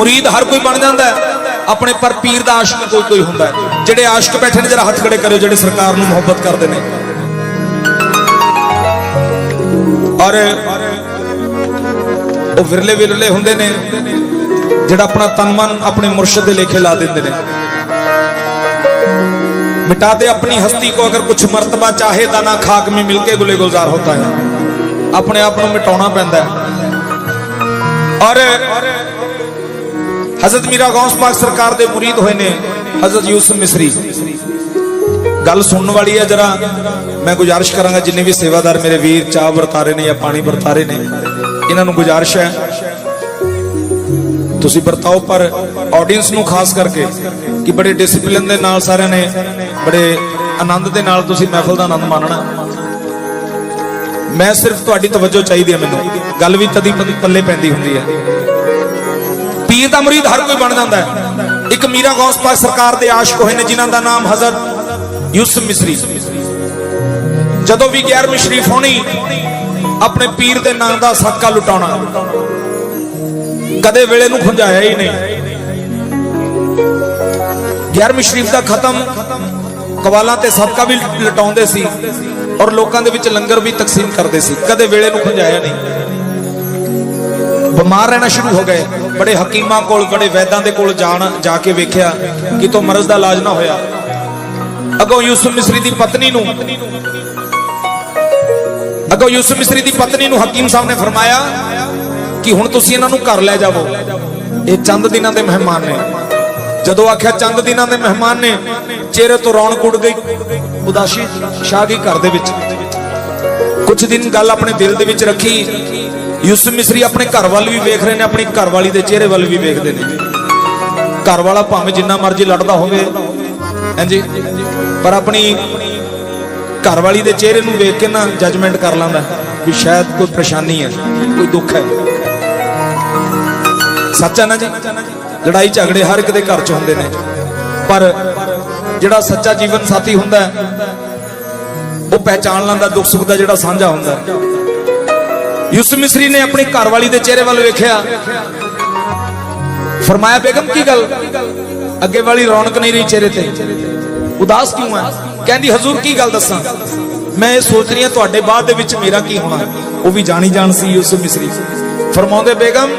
ਮੁਰੀਦ ਹਰ ਕੋਈ ਬਣ ਜਾਂਦਾ ਹੈ। ਆਪਣੇ ਪਰ ਪੀਰ ਦਾ ਆਸ਼ਿਕ ਕੋਈ ਕੋਈ ਹੁੰਦਾ ਹੈ। ਜਿਹੜੇ ਆਸ਼ਿਕ ਬੈਠੇ ਨੇ, ਜਰਾ ਹੱਥ ਖੜੇ ਕਰਿਓ, ਜਿਹੜੇ ਸਰਕਾਰ ਨੂੰ ਮੁਹੱਬਤ ਕਰਦੇ ਨੇ। ਔਰ ਉਹ ਵਿਰਲੇ ਵਿਰਲੇ ਹੁੰਦੇ ਨੇ, ਜਿਹੜਾ ਆਪਣਾ ਤਨ ਮਨ ਆਪਣੇ ਮੁਰਸ਼ਿਦ ਦੇ ਲੇਖੇ ਲਾ ਦਿੰਦੇ ਨੇ। ਮਿਟਾ ਦੇ ਆਪਣੀ ਹਸਤੀ ਕੋ ਅਗਰ ਕੁਛ ਮਰਤਬਾ ਚਾਹੇ ਤਾਂ ਨਾ ਖਾਕ ਮੇ ਮਿਲ ਕੇ ਗੁਲੇ ਗੁਲਜ਼ਾਰ ਹੁੰਦਾ ਹੈ। ਆਪਣੇ ਆਪ ਨੂੰ ਮਿਟਾਉਣਾ ਪੈਂਦਾ ਹੈ। ਔਰ ਹਜ਼ਰਤ ਮੀਰਾ ਗੌਸ ਪਾਕ ਸਰਕਾਰ ਦੇ ਮੁਰੀਦ ਹੋਏ ਨੇ, ਹਜ਼ਰਤ ਯੂਸਫ ਮਿਸਰੀ। ਗੱਲ ਸੁਣਨ ਵਾਲੀ ਹੈ ਜਰਾ, ਮੈਂ ਗੁਜ਼ਾਰਿਸ਼ ਕਰਾਂਗਾ ਜਿੰਨੇ ਵੀ ਸੇਵਾਦਾਰ ਮੇਰੇ ਵੀਰ ਚਾਹ ਵਰਤਾਰੇ ਨੇ ਜਾਂ ਪਾਣੀ ਵਰਤਾਰੇ ਨੇ, ਇਹਨਾਂ ਨੂੰ ਗੁਜ਼ਾਰਿਸ਼ ਹੈ। ਤੁਸੀਂ ਵਰਤਾਓ, ਪਰ ਆਡੀਅנס ਨੂੰ ਖਾਸ ਕਰਕੇ ਕਿ ਬੜੇ ਡਿਸਪਲਿਨ ਦੇ ਨਾਲ ਸਾਰਿਆਂ ਨੇ, ਬੜੇ ਆਨੰਦ ਦੇ ਨਾਲ ਤੁਸੀਂ ਮਹਿਫਲ ਦਾ ਆਨੰਦ ਮਾਣਨਾ। ਮੈਂ ਸਿਰਫ ਤੁਹਾਡੀ ਤਵੱਜੋ ਚਾਹੀਦੀ ਹੈ ਮੈਨੂੰ। ਗੱਲ ਵੀ ਤਦੀ ਪੱਲੇ ਪੈਂਦੀ ਹੁੰਦੀ ਹੈ। ਪੀਰ ਦਾ ਮੁਰੀਦ ਹਰ ਕੋਈ ਬਣ ਜਾਂਦਾ ਹੈ। ਇੱਕ ਮੀਰਾ ਗੌਸ ਪਾਕ ਸਰਕਾਰ ਦੇ ਆਸ਼ਿਕ ਹੋਏ ਨੇ, ਜਿਨ੍ਹਾਂ ਦਾ ਨਾਮ ਹਜ਼ਰਤ ਯੂਸਫ ਮਿਸਰੀ। ਜਦੋਂ ਵੀ 11ਵੀਂ ਸ਼ਰੀਫ ਹੋਣੀ ਆਪਣੇ ਪੀਰ ਦੇ ਨਾਂ ਦਾ ਸਦਕਾ ਲੁਟਾਉਣਾ, ਕਦੇ ਵੇਲੇ ਨੂੰ ਖੁੰਝਾਇਆ ਹੀ ਨਹੀਂ। 11ਵੀਂ ਸ਼ਰੀਫ ਦਾ ਖਤਮ ਕਵਾਲਾਂ ਤੇ ਸਦਕਾ ਵੀ ਲਟਾਉਂਦੇ ਸੀ ਔਰ ਲੋਕਾਂ ਦੇ ਵਿੱਚ ਲੰਗਰ ਵੀ ਤਕਸੀਮ ਕਰਦੇ ਸੀ, ਕਦੇ ਵੇਲੇ ਨੂੰ ਖੁੰਝਾਇਆ ਨਹੀਂ। ਬਿਮਾਰ ਰਹਿਣਾ ਸ਼ੁਰੂ ਹੋ ਗਏ। ਬੜੇ ਹਕੀਮਾਂ ਕੋਲ, ਬੜੇ ਵੈਦਾਂ ਦੇ ਕੋਲ ਜਾਣ, ਜਾ ਕੇ ਵੇਖਿਆ ਕਿ ਤੋਂ ਮਰਜ਼ ਦਾ ਇਲਾਜ ਨਾ ਹੋਇਆ। ਅਗੋਂ ਯੂਸਫ ਮਿਸਰੀ ਦੀ ਪਤਨੀ ਨੂੰ, ਅਗੋਂ ਯੂਸਫ ਮਿਸਰੀ ਦੀ ਪਤਨੀ ਨੂੰ ਹਕੀਮ ਸਾਹਿਬ ਨੇ ਫਰਮਾਇਆ ਕਿ ਹੁਣ ਤੁਸੀਂ ਇਹਨਾਂ ਨੂੰ ਘਰ ਲੈ ਜਾਵੋ। ਇਹ ਚੰਦ ਦਿਨਾਂ ਦੇ ਮਹਿਮਾਨ ਨੇ। ਜਦੋਂ ਆਖਿਆ ਚੰਦ ਦਿਨਾਂ ਦੇ ਮਹਿਮਾਨ ਨੇ, ਚਿਹਰੇ ਤੋਂ ਰੌਣਕ ਉੱਡ ਗਈ। ਉਦਾਸੀ ਛਾ ਗਈ ਘਰ ਦੇ ਵਿੱਚ। ਕੁਝ ਦਿਨ ਗੱਲ ਆਪਣੇ ਦਿਲ ਦੇ ਵਿੱਚ ਰੱਖੀ। ਯੂਸਫ ਮਿਸਰੀ ਆਪਣੇ ਘਰ ਵੱਲ ਵੀ ਵੇਖ ਰਹੇ ਨੇ, ਆਪਣੀ ਘਰਵਾਲੀ ਦੇ ਚਿਹਰੇ ਵੱਲ ਵੀ ਵੇਖਦੇ ਨੇ। ਘਰ ਵਾਲਾ ਭਾਵੇਂ ਜਿੰਨਾ ਮਰਜ਼ੀ ਲੜਦਾ ਹੋਵੇ, ਹਾਂਜੀ, ਪਰ ਆਪਣੀ ਘਰਵਾਲੀ ਦੇ ਚਿਹਰੇ ਨੂੰ ਵੇਖ ਕੇ ਨਾ ਜੱਜਮੈਂਟ ਕਰ ਲੈਂਦਾ ਵੀ ਸ਼ਾਇਦ ਕੋਈ ਪਰੇਸ਼ਾਨੀ ਹੈ, ਕੋਈ ਦੁੱਖ ਹੈ। ਸੱਚਾ ਨਾ ਜੀ? ਲੜਾਈ ਝਗੜੇ ਹਰ ਇੱਕ ਦੇ ਘਰ 'ਚ ਹੁੰਦੇ ਨੇ। ਪਰ ਜਿਹੜਾ ਸੱਚਾ ਜੀਵਨ ਸਾਥੀ ਹੁੰਦਾ ਉਹ ਪਹਿਚਾਨ ਲੈਂਦਾ, ਦੁੱਖ ਸੁੱਖ ਦਾ ਜਿਹੜਾ ਸਾਂਝਾ ਹੁੰਦਾ ਯੂਸਫ ਮਿਸਰੀ ਨੇ ਆਪਣੀ ਘਰਵਾਲੀ ਦੇ ਚਿਹਰੇ ਵੱਲ ਵੇਖਿਆ। ਫਰਮਾਇਆ, ਬੇਗਮ, ਕੀ ਗੱਲ? ਅੱਗੇ ਵਾਲੀ ਰੌਣਕ ਨਹੀਂ ਰਹੀ ਚਿਹਰੇ ਤੇ। ਉਦਾਸ ਕਿਉਂ ਹੈ ਕਹਿੰਦੀ, ਹਜ਼ੂਰ, ਕੀ ਗੱਲ ਦੱਸਾਂ? ਮੈਂ ਇਹ ਸੋਚ ਰਹੀ ਹਾਂ, ਤੁਹਾਡੇ ਬਾਅਦ ਦੇ ਵਿੱਚ ਮੇਰਾ ਕੀ ਹੋਣਾ? ਉਹ ਵੀ ਜਾਣੀ ਜਾਣ ਸੀ ਯੂਸਫ ਮਿਸਰੀ। ਫਰਮਾਉਂਦੇ, ਬੇਗਮ,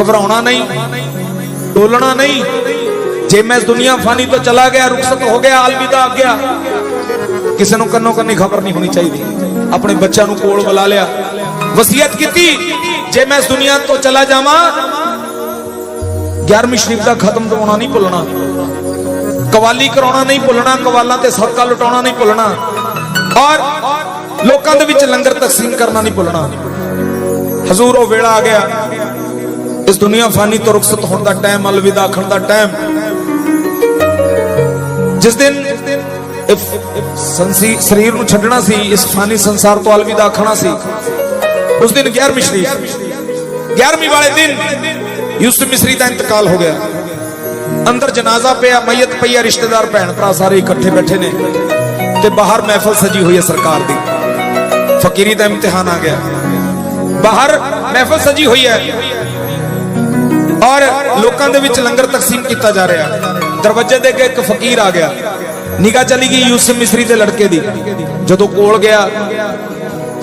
ਘਬਰਾਉਣਾ ਨਹੀਂ, ਡੋਲਣਾ ਨਹੀਂ। ਜੇ ਮੈਂ ਇਸ ਦੁਨੀਆ ਫਾਨੀ ਤੋਂ ਚਲਾ ਗਿਆ, ਰੁਖਸਤ ਹੋ ਗਿਆ ਅਲਵਿਦਾ ਗਿਆ, ਕਿਸੇ ਨੂੰ ਕੰਨੋ ਕੰਨੀ ਖਬਰ ਨਹੀਂ ਹੋਣੀ ਚਾਹੀਦੀ। ਆਪਣੇ ਬੱਚਿਆਂ ਨੂੰ ਕੋਲ ਬੁਲਾ ਲਿਆ। ਵਸੀਅਤ ਕੀਤੀ ਜੇ ਮੈਂ ਇਸ ਦੁਨੀਆ ਤੋਂ ਚਲਾ ਜਾਵਾਂ 11ਵੀਂ ਸ਼ਰੀਫ ਦਾ ਖਤਮ ਦਵਾਉਣਾ ਨਹੀਂ ਭੁੱਲਣਾ ਕਵਾਲੀ ਕਰਾਉਣਾ ਨਹੀਂ ਭੁੱਲਣਾ ਕਵਾਲਾਂ ਤੇ ਸਦਕਾ ਲੁਟਾਉਣਾ ਨਹੀਂ ਭੁੱਲਣਾ ਔਰ ਲੋਕਾਂ ਦੇ ਵਿੱਚ ਲੰਗਰ ਤਕਸੀਮ ਕਰਨਾ ਨਹੀਂ ਭੁੱਲਣਾ ਹਜ਼ੂਰ ਉਹ ਵੇਲਾ ਆ ਗਿਆ ਇਸ ਦੁਨੀਆ ਫਾਨੀ ਤੋਂ ਰੁਖਸਤ ਹੋਣ ਦਾ ਟਾਈਮ ਅਲਵਿਦਾ ਆਖਣ ਦਾ ਟਾਈਮ ਜਿਸ ਦਿਨ ਸੰਸੀ ਸਰੀਰ ਨੂੰ ਛੱਡਣਾ ਸੀ ਇਸ ਫਾਨੀ ਸੰਸਾਰ ਤੋਂ ਅਲਵਿਦਾ ਆਖਣਾ ਸੀ ਉਸ ਦਿਨ 11ਵੀਂ ਸ਼ਰੀਫ। 11ਵੀਂ ਵਾਲੇ ਦਿਨ ਯੂਸਫ ਮਿਸਰੀ ਦਾ ਇੰਤਕਾਲ ਹੋ ਗਿਆ। ਅੰਦਰ ਜਨਾਜ਼ਾ ਪਿਆ ਮੈਯਤ ਪਈ ਹੈ ਰਿਸ਼ਤੇਦਾਰ, ਭੈਣ ਭਰਾ ਸਾਰੇ ਇਕੱਠੇ ਬੈਠੇ ਨੇ ਤੇ ਬਾਹਰ ਮਹਿਫਲ ਸਜੀ ਹੋਈ ਹੈ ਸਰਕਾਰ ਦੀ। ਫਕੀਰੀ ਦਾ ਇਮਤਿਹਾਨ ਆ ਗਿਆ। ਬਾਹਰ ਮਹਿਫਲ ਸਜੀ ਹੋਈ ਹੈ ਔਰ ਲੋਕਾਂ ਦੇ ਵਿੱਚ ਲੰਗਰ ਤਕਸੀਮ ਕੀਤਾ ਜਾ ਰਿਹਾ। ਦਰਵਾਜ਼ੇ ਦੇ ਅੱਗੇ ਇੱਕ ਫਕੀਰ ਆ ਗਿਆ। ਨਿਗਾਹ ਚਲੀ ਗਈ ਯੂਸਫ ਮਿਸਰੀ ਦੇ ਲੜਕੇ ਦੀ। ਜਦੋਂ ਕੋਲ ਗਿਆ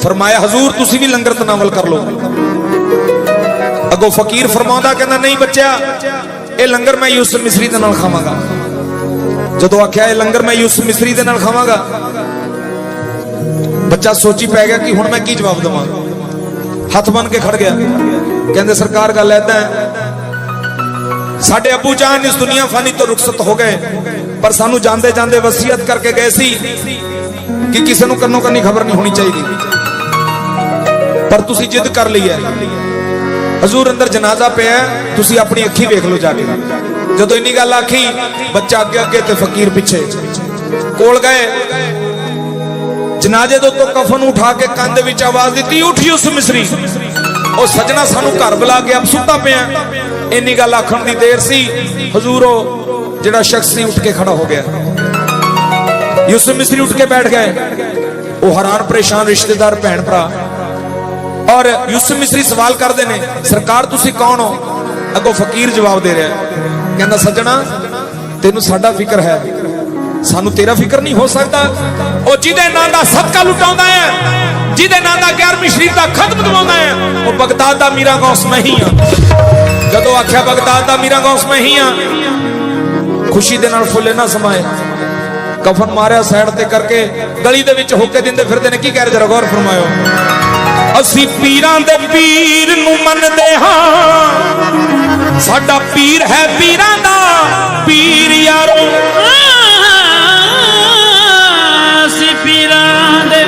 ਫਰਮਾਇਆ ਹਜ਼ੂਰ ਤੁਸੀਂ ਵੀ ਲੰਗਰ ਤਨਾਵਲ ਕਰ ਲਓ ਅੱਗੋਂ ਫਕੀਰ ਫਰਮਾਉਂਦਾ ਕਹਿੰਦਾ ਨਹੀਂ ਬੱਚਿਆ ਇਹ ਲੰਗਰ ਮੈਂ ਯੂਸਫ ਮਿਸਰੀ ਦੇ ਨਾਲ ਖਾਵਾਂਗਾ ਜਦੋਂ ਆਖਿਆ ਇਹ ਲੰਗਰ ਮੈਂ ਯੂਸਫ ਮਿਸਰੀ ਦੇ ਨਾਲ ਖਾਵਾਂਗਾ ਬੱਚਾ ਸੋਚੀ ਪੈ ਗਿਆ ਕਿ ਹੁਣ ਮੈਂ ਕੀ ਜਵਾਬ ਦੇਵਾਂ ਹੱਥ ਬਨ ਕੇ ਖੜ ਗਿਆ ਕਹਿੰਦੇ ਸਰਕਾਰ ਗੱਲ ਐਦਾਂ ਹੈ ਸਾਡੇ ਅੱਬੂ ਜਾਨ ਇਸ ਦੁਨੀਆ ਫਾਨੀ ਤੋਂ ਰੁਖਸਤ ਹੋ ਗਏ ਪਰ ਸਾਨੂੰ ਜਾਂਦੇ ਜਾਂਦੇ ਵਸੀਅਤ ਕਰਕੇ ਗਏ ਸੀ ਕਿ ਕਿਸੇ ਨੂੰ ਕੰਨੋ ਕੰਨੀ ਖਬਰ ਨਹੀਂ ਹੋਣੀ ਚਾਹੀਦੀ ਪਰ ਤੁਸੀਂ ਜਿੱਦ ਕਰ ਲਈ ਹੈ। ਹਜ਼ੂਰ ਅੰਦਰ ਜਨਾਜ਼ਾ ਪਿਆ ਤੁਸੀਂ ਆਪਣੀ ਅੱਖੀ ਵੇਖ ਲਓ ਜਾ ਕੇ। ਜਦੋਂ ਇੰਨੀ ਗੱਲ ਆਖੀ, ਬੱਚਾ ਅੱਗੇ ਅੱਗੇ ਤੇ ਫਕੀਰ ਪਿੱਛੇ। ਕੋਲ ਗਏ। ਜਨਾਜ਼ੇ ਦੇ ਉੱਤੋਂ ਕਫਨ ਉਠਾ ਕੇ ਕੰਨ ਵਿੱਚ ਆਵਾਜ਼ ਦਿੱਤੀ, ਉੱਠੀ ਉਸ ਮਿਸਰੀ। ਉਹ ਸਜਣਾ ਸਾਨੂੰ ਘਰ ਬੁਲਾ ਕੇ ਆਪ ਸੁੱਤਾ ਪਿਆ। ਇੰਨੀ ਗੱਲ ਆਖਣ ਦੀ ਦੇਰ ਸੀ। ਹਜ਼ੂਰ ਉਹ ਜਿਹੜਾ ਸ਼ਖਸ ਸੀ, ਉੱਠ ਕੇ ਖੜਾ ਹੋ ਗਿਆ। ਯੂਸਫ ਮਿਸਰੀ ਉੱਠ ਕੇ ਬੈਠ ਗਏ। ਉਹ ਹੈਰਾਨ, ਪਰੇਸ਼ਾਨ ਰਿਸ਼ਤੇਦਾਰ ਭੈਣ ਭਰਾ ਔਰ ਯੂਸਫ ਮਿਸਰੀ ਸਵਾਲ ਕਰਦੇ ਨੇ, ਸਰਕਾਰ ਤੁਸੀਂ ਕੌਣ ਹੋ? ਅੱਗੋਂ ਫਕੀਰ ਜਵਾਬ ਦੇ ਰਿਹਾ ਕਹਿੰਦਾ, ਸੱਜਣਾ, ਤੈਨੂੰ ਸਾਡਾ ਫਿਕਰ ਹੈ। ਸਾਨੂੰ ਤੇਰਾ ਫਿਕਰ ਨਹੀਂ ਹੋ ਸਕਦਾ। ਉਹ ਜਿਹਦੇ ਨਾਂ ਦਾ ਸਦਕਾ ਲੁਟਾਉਂਦਾ ਹੈ, ਜਿਹਦੇ ਨਾਂ ਦਾ 11ਵੀਂ ਸ਼ਰੀਫ ਦਾ ਖਤਮ ਦਵਾਉਂਦਾ ਹੈ, ਉਹ ਬਗਦਾਦ ਦਾ ਮੀਰਾ ਗੌਸ ਮੈਂ ਹੀ ਆ ਜਦੋਂ ਆਖਿਆ, ਬਗਦਾਦ ਦਾ ਮੀਰਾ ਗੌਸ ਮੈਂ ਹੀ ਆ ਖੁਸ਼ੀ ਦੇ ਨਾਲ ਫੁੱਲੇ ਨਾ ਸਮਾਏ। ਕਫਨ ਮਾਰਿਆ ਸਾਈਡ ਤੇ ਕਰਕੇ, ਗਲੀ ਦੇ ਵਿੱਚ ਹੋਕੇ ਦਿੰਦੇ ਫਿਰਦੇ ਨੇ। ਕੀ ਕਹਿ ਰਹੇ? ਜਰਾ ਗੌਰ ਫਰਮਾਇਓ। ਅਸੀਂ ਪੀਰਾਂ ਦੇ ਪੀਰ ਨੂੰ ਮੰਨਦੇ ਹਾਂ। ਸਾਡਾ ਪੀਰ ਹੈ ਪੀਰਾਂ ਦਾ ਪੀਰ ਯਾਰੋ। ਅਸੀਂ ਪੀਰਾਂ ਦੇ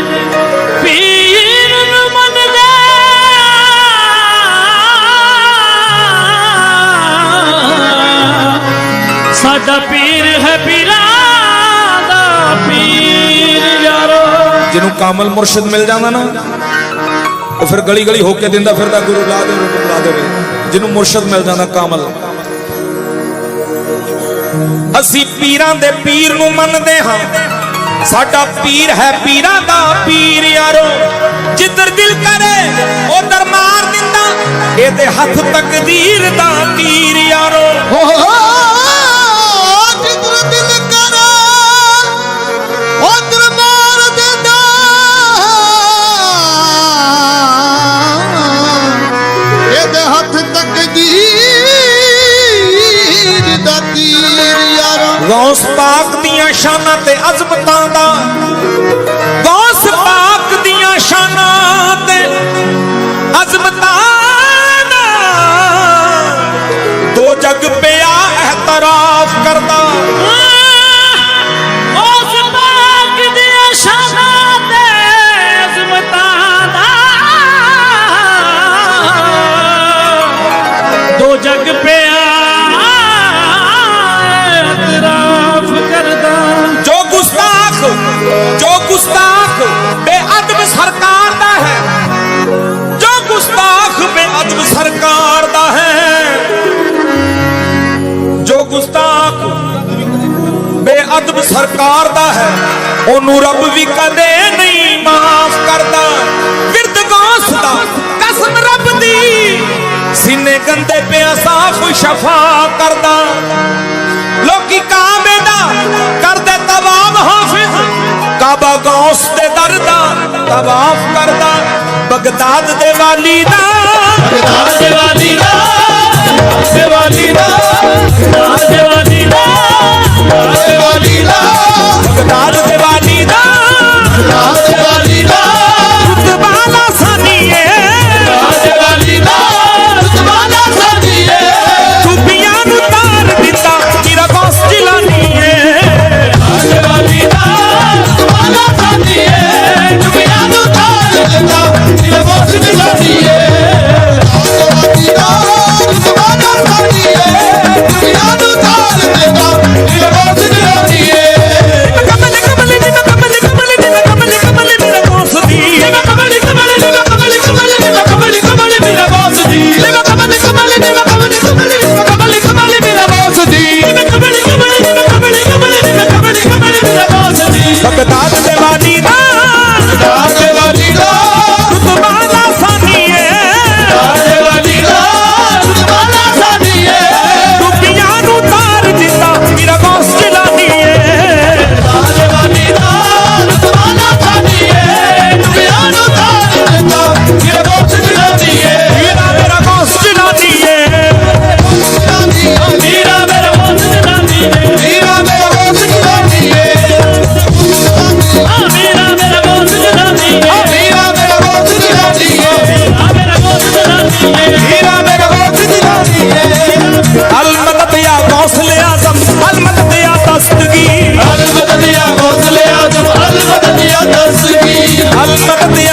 ਪੀਰ ਨੂੰ ਮੰਨਦੇ ਸਾਡਾ ਪੀਰ ਹੈ ਪੀਰਾਂ ਦਾ ਪੀਰ ਯਾਰੋ। ਜਿਹਨੂੰ ਕਾਮਲ ਮੁਰਸ਼ਿਦ ਮਿਲ ਜਾਂਦਾ ਨਾ ਉਹ ਫਿਰ ਗਲੀ ਗਲੀ ਹੋਕੇ ਦਿੰਦਾ ਫਿਰਦਾ, ਗੁਰੂ ਲਾ ਦੇ ਰੂਪ ਲਾ ਦੇਵੇ ਜਿਹਨੂੰ ਮੁਰਸ਼ਿਦ ਮਿਲ ਜਾਂਦਾ, ਕਾਮਲ। ਅਸੀਂ ਪੀਰਾਂ ਦੇ ਪੀਰ ਨੂੰ ਮੰਨਦੇ ਹਾਂ। ਸਾਡਾ ਪੀਰ ਹੈ ਪੀਰਾਂ ਦਾ ਪੀਰ, ਯਾਰੋ। ਜਿੱਧਰ ਦਿਲ ਕਰੇ, ਉਧਰ ਮਾਰ ਦਿੰਦਾ। ਇਹਦੇ ਹੱਥ ਤਕਦੀਰ ਦਾ ਤੀਰ ਯਾਰੋ। ਹੋ ਜਿੱਧਰ ਪਾਕ ਦੀਆਂ ਗੁਸਤਾਖ ਬੇਅਦਬ ਸਰਕਾਰ ਦਾ ਹੈ। ਉਹਨੂੰ ਰੱਬ ਵੀ ਕਦੇ ਨਹੀਂ, ਮਾਫ ਕਰਦਾ। ਵਿਰਦ ਗੌਸ ਦਾ ਕਸਮ ਰੱਬ ਦੀ। ਸੀਨੇ ਗੰਦੇ ਪਿਆ ਸਾਫ਼ ਸ਼ਫਾ ਕਰਦਾ। ਲੋਕੀ ਕਾਬੇ ਦਾ ਕਰਦੇ ਤਵਾਬ ਹਾਫਿਜ਼। ਕਾਬਾ ਗੌਸ ਦੇ ਦਰ ਦਾ ਤਵਾਫ ਕਰਦਾ। ਬਗਦਾਦ ਦੇ ਵਾਲੀ ਦਾ। ਬਗਦਾਦ ਦੇ ਵਾਲੀ ਦਾ।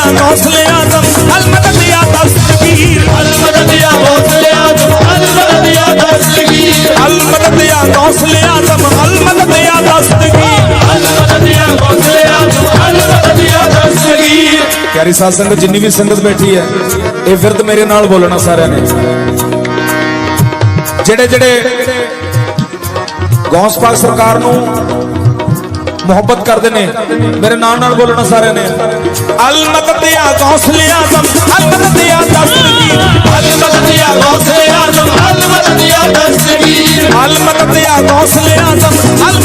गौसले आजम अलमदद या दस्तगीर ਅਲਮਦ ਦਿਆ ਹੌਸਲੇ ਆਜ਼ਮ ਅਲਮਦ ਦਿਆ ਦਸਗੀਰ अलमदद या गौसले आजम अलमदद या दस्तगीर ਅਲਮਦ ਦਿਆ ਹੌਸਲੇ ਆਜ਼ਮ ਅਲਮਦ ਦਿਆ ਦਸਗੀਰ ਪਿਆਰੀ ਸਾਧ ਸੰਗਤ ਜਿੰਨੀ ਵੀ ਸੰਗਤ ਬੈਠੀ ਹੈ ਇਹ ਫਿਰਦ ਮੇਰੇ ਨਾਲ ਬੋਲਣਾ ਸਾਰਿਆਂ ਨੇ ਜਿਹੜੇ ਜਿਹੜੇ ਗੌਸ ਪਾਕ ਸਰਕਾਰ ਨੂੰ ਮੁਹੱਬਤ ਕਰਦੇ ਨੇ। ਮੇਰੇ ਨਾਮ ਨਾਲ ਬੋਲਣਾ ਸਾਰਿਆਂ ਨੇ। ਅਲ ਮਕਤਿਆ ਗੌਸਲੇ ਆਜ਼ਮ, ਅਲ ਮਕਤਿਆ ਦਸਤਗੀਰ। ਅਲ ਮਕਤਿਆ ਗੌਸਲੇ ਆਜ਼ਮ, ਅਲ ਮਕਤਿਆ ਦਸਤਗੀਰ। ਅਲ ਮਕਤਿਆ ਗੌਸਲੇ ਆਜ਼ਮ, ਅਲ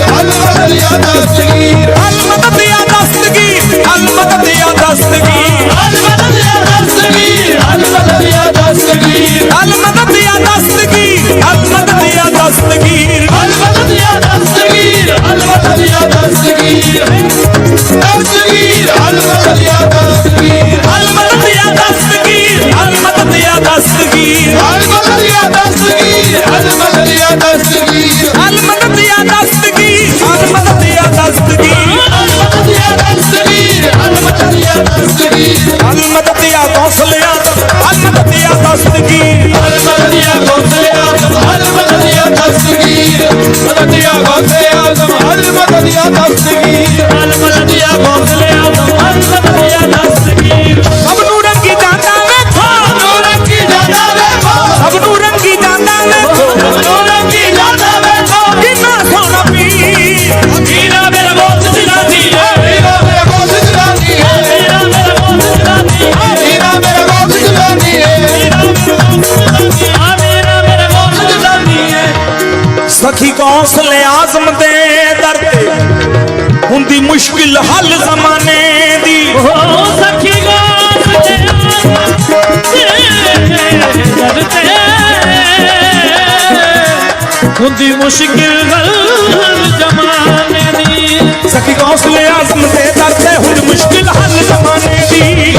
अलमदद या दस्तगीर अलमदद दस्तगीर अलमदद या ਹੁੰਦੀ ਮੁਸ਼ਕਿਲ ਹਲ ਜਮਾਨੇ ਦੀ। ਸਖੀ ਹੌਸਲੇ ਆਜ਼ਮ ਤੇ ਦਰਦ ਮੁਸ਼ਕਿਲ ਹਲ ਜਮਾਨੇ ਦੀ।